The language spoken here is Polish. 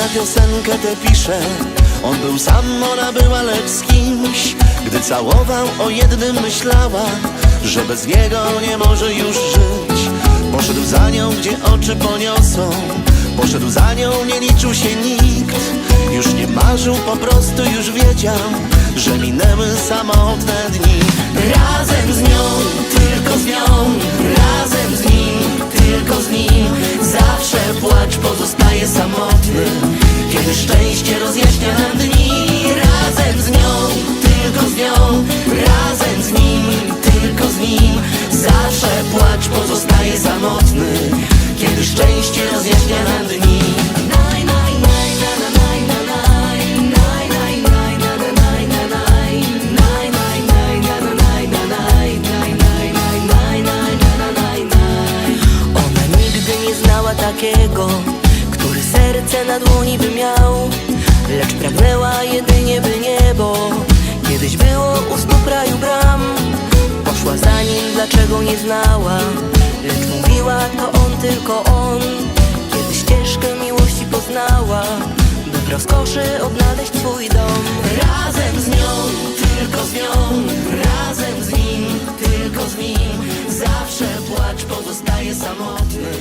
piosenkę tę pisze On był sam, ona była lecz z kimś. Gdy całował o jednym myślała Że bez niego nie może już żyć. Poszedł za nią, gdzie oczy poniosą. Poszedł za nią, nie liczył się nikt. Już nie marzył, po prostu już wiedział Że minęły samotne dni. Razem z nią, tylko z nią płacz pozostaje samotny. Kiedy szczęście rozjaśnia nam dni Razem z nią, tylko z nią Razem z nim, tylko z nim. Zawsze płacz pozostaje samotny. Kiedy szczęście rozjaśnia nam takiego, który serce na dłoni by miał Lecz pragnęła jedynie by niebo. Kiedyś było u stóp raju bram Poszła za nim, dlaczego nie znała. Lecz mówiła, to on, tylko on Kiedy ścieżkę miłości poznała By w rozkoszy odnaleźć swój dom. Razem z nią, tylko z nią. Razem z nim, tylko z nim. Zawsze płacz pozostaje samotny